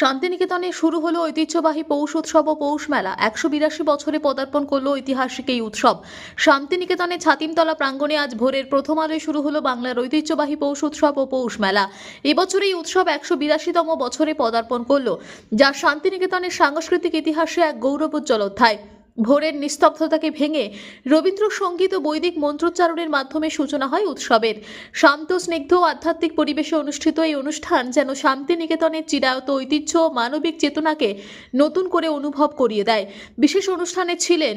শান্তিনিকেতনে শুরু হলো ঐতিহ্যবাহী পৌষ উৎসব ও পৌষ মেলা। একশো বিরাশি বছরে পদার্পণ করল ঐতিহাসিক এই উৎসব। শান্তিনিকেতনে ছাতিমতলা প্রাঙ্গণে আজ ভোরের প্রথম আলোয় শুরু হলো বাংলার ঐতিহ্যবাহী পৌষ উৎসব ও পৌষ মেলা। এবছর এই উৎসব একশো বিরাশিতম বছরে পদার্পণ করল, যা শান্তিনিকেতনের সাংস্কৃতিক ইতিহাসে এক গৌরবোজ্জ্বল অধ্যায়। ভোরের নিস্তব্ধতাকে ভেঙে রবীন্দ্রসঙ্গীত ও বৈদিক মন্ত্রোচ্চারণের মাধ্যমে সূচনা হয় উৎসবের। শান্ত, স্নিগ্ধ আধ্যাত্মিক পরিবেশে অনুষ্ঠিত এই অনুষ্ঠান যেন শান্তিনিকেতনের চিরায়ত ঐতিহ্য মানবিক চেতনাকে নতুন করে অনুভব করিয়ে দেয়। বিশেষ অনুষ্ঠানে ছিলেন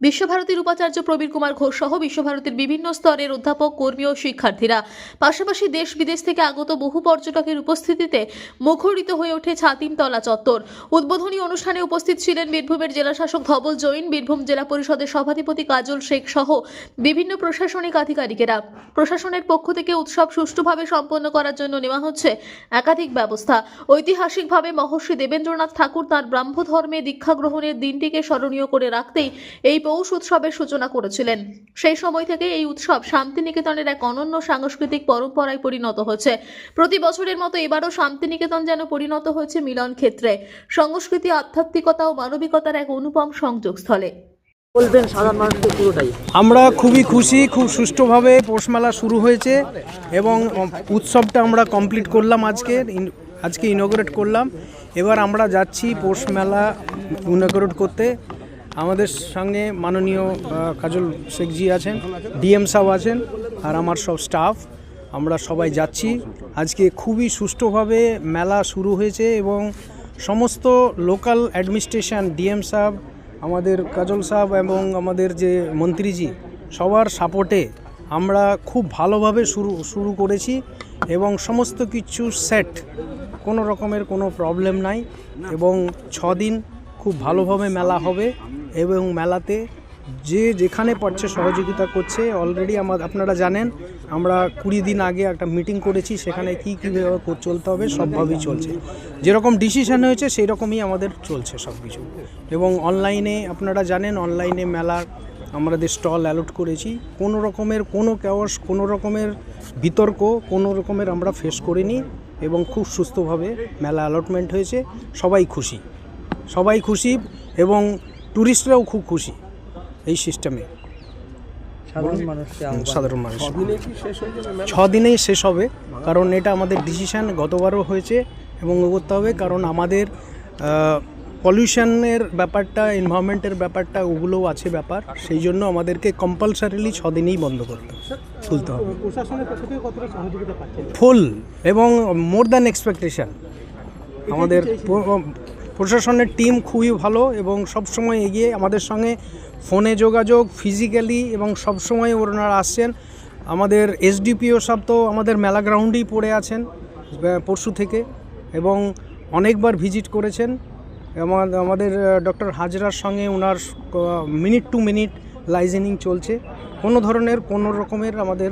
বিশ্বভারতীর উপাচার্য প্রবীর কুমার ঘোষ সহ বিশ্বভারতীর বিভিন্ন স্তরের অধ্যাপক, কর্মী ও শিক্ষার্থীরা। পাশাপাশি দেশ বিদেশ থেকে আগত বহু পর্যটকের উপস্থিতিতে মুখরিত হয়ে ওঠে ছাতিমতলা চত্বর। উদ্বোধনী অনুষ্ঠানে উপস্থিত ছিলেন বীরভূমের জেলাশাসক ধবল জৈন, বীরভূম জেলা পরিষদের সভাধিপতি কাজল শেখ সহ বিভিন্ন প্রশাসনিক আধিকারিকেরা। প্রশাসনের পক্ষ থেকে উৎসব সুষ্ঠুভাবে সম্পন্ন করার জন্য নেওয়া হচ্ছে একাধিক ব্যবস্থা। ঐতিহাসিকভাবে মহর্ষি দেবেন্দ্রনাথ ঠাকুর তার ব্রাহ্ম ধর্মে দীক্ষা গ্রহণের দিনটিকে স্মরণীয় করে রাখতেই এই পৌষ উৎসবের সূচনা করেছিলেন। সেই সময় থেকে এই উৎসব শান্তিনিকেতনের এক অনন্য সাংস্কৃতিক পরম্পরায় পরিণত হয়েছে। প্রতি বছরের মতো এবারও শান্তিনিকেতন যেন পরিণত হয়েছে মিলন ক্ষেত্রে। সংস্কৃতি আধ্যাত্মিকতা ও মানবিকতার এক অনুপম সংযোগস্থলে। বলবেন সাধারণ মানুষকে পুরোটাই। আমরা খুবই খুশি খুব সুষ্ঠুভাবে পৌষ মেলা শুরু হয়েছে এবং উৎসবটা আমরা কমপ্লিট করলাম আজকে ইন- আজকে ইনগ্রেট করলাম। এবার আমরা যাচ্ছি পৌষ মেলা ইনগ্রেট করতে। আমাদের সঙ্গে মাননীয় কাজল শেখজি আছেন, ডিএম সাহেব আছেন, আর আমার সব স্টাফ। আমরা সবাই যাচ্ছি। আজকে খুবই সুষ্ঠুভাবে মেলা শুরু হয়েছে এবং সমস্ত লোকাল অ্যাডমিনিস্ট্রেশন, ডিএম সাহেব, আমাদের কাজল সাহেব এবং আমাদের যে মন্ত্রীজি, সবার সাপোর্টে আমরা খুব ভালোভাবে শুরু শুরু করেছি এবং সমস্ত কিছু সেট, কোনো রকমের কোনো প্রবলেম নাই এবং ছ দিন খুব ভালোভাবে মেলা হবে। এবং মেলাতে যে যেখানে পারছে সহযোগিতা করছে। অলরেডি আমার আপনারা জানেন, আমরা কুড়ি দিন আগে একটা মিটিং করেছি, সেখানে কী কীভাবে চলতে হবে, সবভাবেই চলছে। যেরকম ডিসিশান হয়েছে সেই রকমই আমাদের চলছে সব কিছু এবং অনলাইনে আপনারা জানেন অনলাইনে মেলার আমাদের স্টল অ্যালট করেছি। কোনো রকমের, কোনো ক্যাওয়াস কোনো রকমের বিতর্ক, কোনো রকমের আমরা ফেস করিনি এবং খুব সুস্থভাবে মেলা অ্যালটমেন্ট হয়েছে। সবাই খুশি। সবাই খুশি এবং ট্যুরিস্টরাও খুব খুশি এই সিস্টেমে। সাধারণ মানুষকে সাধারণ মানুষ। ছ দিনেই শেষ হবে কারণ এটা আমাদের ডিসিশান গতবারও হয়েছে এবং করতে হবে কারণ আমাদের পলিউশনের ব্যাপারটা এনভায়রনমেন্টের ব্যাপারটা ওগুলোও আছে ব্যাপার। সেই জন্য আমাদেরকে কম্পালসারিলি ছ দিনেই বন্ধ করতে হবে তুলতে হবে। ফুল এবং মোর দ্যান এক্সপেকটেশন আমাদের প্রশাসনের টিম খুবই ভালো এবং সব সময় এগিয়ে আমাদের সঙ্গে ফোনে যোগাযোগ ফিজিক্যালি এবং সব সময় ওনারা আসছেন। আমাদের এসডিপিও সব তো আমাদের মেলা গ্রাউন্ডেই পড়ে আছেন পরশু থেকে এবং অনেকবার ভিজিট করেছেন। আমা- আমাদের ডক্টর হাজরার সঙ্গে ওনার মিনিট টু মিনিট লাইজেনিং চলছে। কোনো ধরনের, কোনো রকমের আমাদের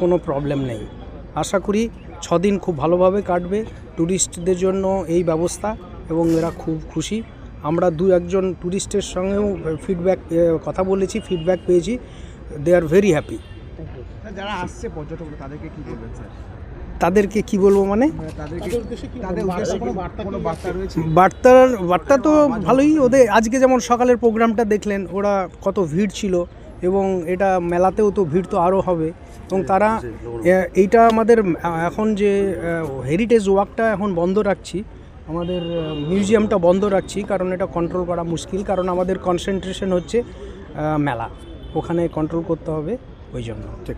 কোনো প্রবলেম নেই। আশা করি ছদিন খুব ভালোভাবে কাটবে। ট্যুরিস্টদের জন্য এই ব্যবস্থা। এবং এরা খুব খুশি। আমরা দু একজন ট্যুরিস্টের সঙ্গেও ফিডব্যাক কথা বলেছি ফিডব্যাক পেয়েছি। দে আর ভেরি হ্যাপি যারা আসছে পর্যটক তাদেরকে কী বলবেন স্যার? তাদেরকে কি বলব মানে? রয়েছে? বার্তার বার্তা তো ভালোই। ওদের আজকে যেমন সকালের প্রোগ্রামটা দেখলেন ওরা কত ভিড় ছিল এবং এটা মেলাতেও তো ভিড় তো আরও হবে। এবং তারা এইটা আমাদের এখন যে হেরিটেজ ওয়াকটা এখন বন্ধ রাখছি। আমাদের মিউজিয়ামটা বন্ধ রাখছি কারণ এটা কন্ট্রোল করা মুশকিল। কারণ আমাদের কনসেন্ট্রেশন হচ্ছে মেলা। ওখানে কন্ট্রোল করতে হবে ওই জন্য। ঠিক।